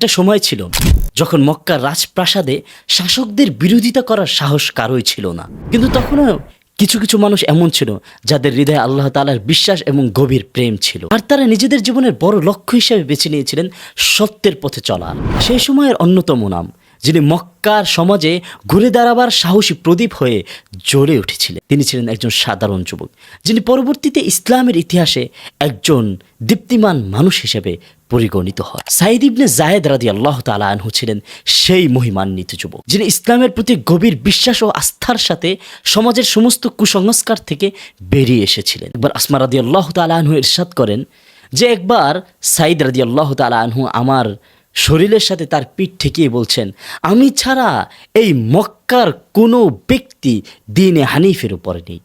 একটা সময় ছিল যখন মক্কার রাজপ্রাসাদে শাসকদের বিরোধিতা করার সাহস কারোই ছিল না। কিন্তু তখনও কিছু কিছু মানুষ এমন ছিল যাদের হৃদয়ে আল্লাহ তালার বিশ্বাস এবং গভীর প্রেম ছিল। আর তারা নিজেদের জীবনের বড় লক্ষ্য হিসেবে বেছে নিয়েছিলেন সত্যের পথে চলা সেই সময়ের অন্যতম নাম যিনি মক্কার সমাজে ঘুরে দাঁড়াবার সাহসী প্রদীপ হয়ে জ্বলে উঠেছিলেন। তিনি ছিলেন একজন সাধারণ যুবক, যিনি পরবর্তীতে ইসলামের ইতিহাসে একজন দীপ্তিমান মানুষ হিসেবে পরিগণিত হয় সাইদ ইবনে জায়েদ রাদি আল্লাহ তালা আনহু ছিলেন সেই মহিমান্বিত যুবক, যিনি ইসলামের প্রতি গভীর বিশ্বাস ও আস্থার সাথে সমাজের সমস্ত কুসংস্কার থেকে বেরিয়ে এসেছিলেন। একবার আসমা রাদি আল্লাহ তালা আনহু ইরশাদ করেন যে, একবার সাইদ রাদি আল্লাহ তালা আনহু আমার শরীরের সাথে তার পিঠ ঠেকিয়ে বলছেন, আমি ছাড়া এই মক্কার কোনো ব্যক্তি দিনে হানিফের উপরে নেই।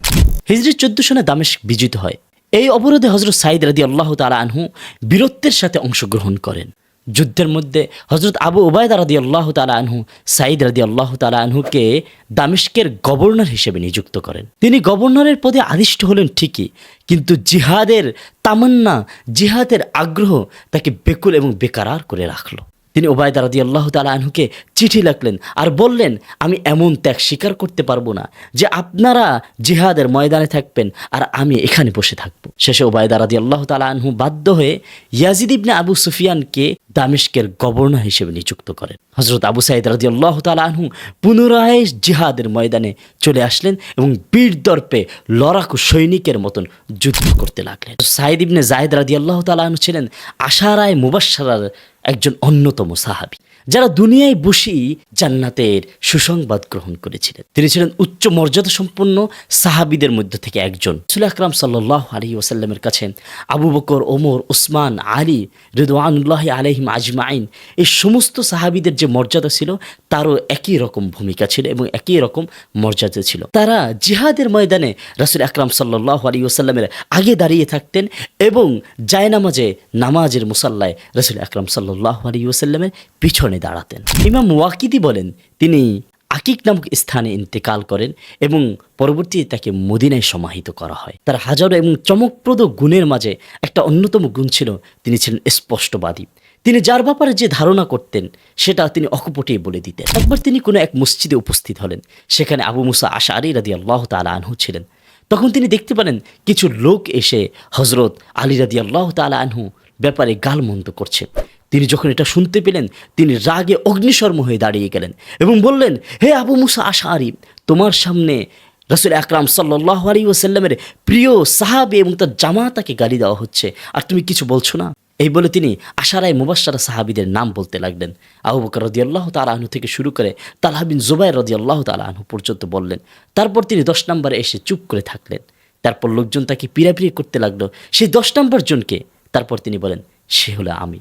হিজরি চোদ্দ সনে দামেশ বিজিত হয়। এই অবরোধে হজরত সাইদ রাদি আল্লাহ তালা আনহু বীরত্বের সাথে অংশগ্রহণ করেন। যুদ্ধের মধ্যে হজরত আবু ওবায়দা রাদি আল্লাহ তালা আনহু সাইদ রাদি আল্লাহ তালা আনহুকে দামেস্কের গভর্নর হিসেবে নিযুক্ত করেন। তিনি গভর্নরের পদে আদিষ্ট হলেন ঠিকই, কিন্তু জিহাদের তামান্না, জিহাদের আগ্রহ তাকে বেকুল এবং বেকারার করে রাখল। তিনি ওবায়দা রাদি আল্লাহ তালা আনহুকে চিঠি লিখলেন আর বললেন, আমি এমন ত্যাগ স্বীকার করতে পারব না যে আপনারা জিহাদের ময়দানে থাকবেন আর আমি এখানে বসে থাকব। শেষে ওবায়দা রাদি আল্লাহ তালা আনহু বাধ্য হয়ে ইয়াজিদ ইবনে আবু সুফিয়ানকে দামেস্কের গভর্নর হিসেবে নিযুক্ত করেন। হজরত আবু সাইদ রাজি আল্লাহ তালা আনহু পুনরায় জিহাদের ময়দানে চলে আসলেন এবং বীর দর্পে লড়াকু সৈনিকের মতন যুদ্ধ করতে লাগলেন। সাইদ ইবনে জায়দ রাজি আল্লাহ তালা আনহু ছিলেন আশারায় মুবাসার একজন অন্যতম সাহাবী। যারা দুনিয়ায় বসেই জান্নাতের সুসংবাদ গ্রহণ করেছিলেন। তিনি ছিলেন উচ্চ মর্যাদা সম্পন্ন সাহাবিদের মধ্যে থেকে একজন। সুল আকরাম সাল্লাহ আলী ওসাল্লামের কাছে আবু বকর, ওমর ওসমান আলী রিদওয়ানুল্লাহ আলহিম আজমাইন এই সমস্ত সাহাবিদের যে মর্যাদা ছিল, তারও একই রকম ভূমিকা ছিল এবং একই রকম মর্যাদা ছিল। তারা জিহাদের ময়দানে রাসুল আকরাম সাল্লাহ আলী ওসাল্লামের আগে দাঁড়িয়ে থাকতেন এবং জায়নামাজে নামাজের মুসাল্লায় রসুল আকরাম সাল্লাহ আলী ওসাল্লামের পিছনে দাঁড়াতেন। ইমাম ওয়াকিদি বলেন, তিনি আকিক নামক স্থানে ইন্তেকাল করেন এবং পরবর্তীতে তাকে মদিনায় সমাহিত করা হয়। তার হাজারো এবং চমকপ্রদ গুণের মাঝে একটা অন্যতম গুণ ছিল, তিনি ছিলেন স্পষ্টবাদী। তিনি যার ব্যাপারে যে ধারণা করতেন, সেটা তিনি অকপটেই বলে দিতেন। একবার তিনি কোনো এক মসজিদে উপস্থিত হলেন, সেখানে আবু মুসা আশারি রাদি আল্লাহ তালা আনহু ছিলেন। তখন তিনি দেখতে পেলেন, কিছু লোক এসে হজরত আলী রাদি আল্লাহ তালা আনহু ব্যাপারে গালমন্দ করছে। তিনি যখন এটা শুনতে পেলেন, তিনি রাগে অগ্নিশর্ম হয়ে দাঁড়িয়ে গেলেন এবং বললেন, হে আবু মুসা আশারি তোমার সামনে রসুল আকরাম সাল্লাহ আলী ওসাল্লামের প্রিয় সাহাবি এবং তার জামাতাকে গালি দেওয়া হচ্ছে। আর তুমি কিছু বলছো না? এই বলে তিনি আশারায় মুবাসারা সাহাবিদের নাম বলতে লাগলেন। আবু বকর রদি আল্লাহ তালা আনহু থেকে শুরু করে তালহাবিন জুবাইর রদি আল্লাহ তালা আনহু পর্যন্ত বললেন। তারপর তিনি দশ নম্বরে এসে চুপ করে থাকলেন। তারপর লোকজন তাকে পিড়াপিড়ি করতে লাগল। সেই দশ নম্বর জনকে তারপর তিনি বলেন, সে হলো আমি।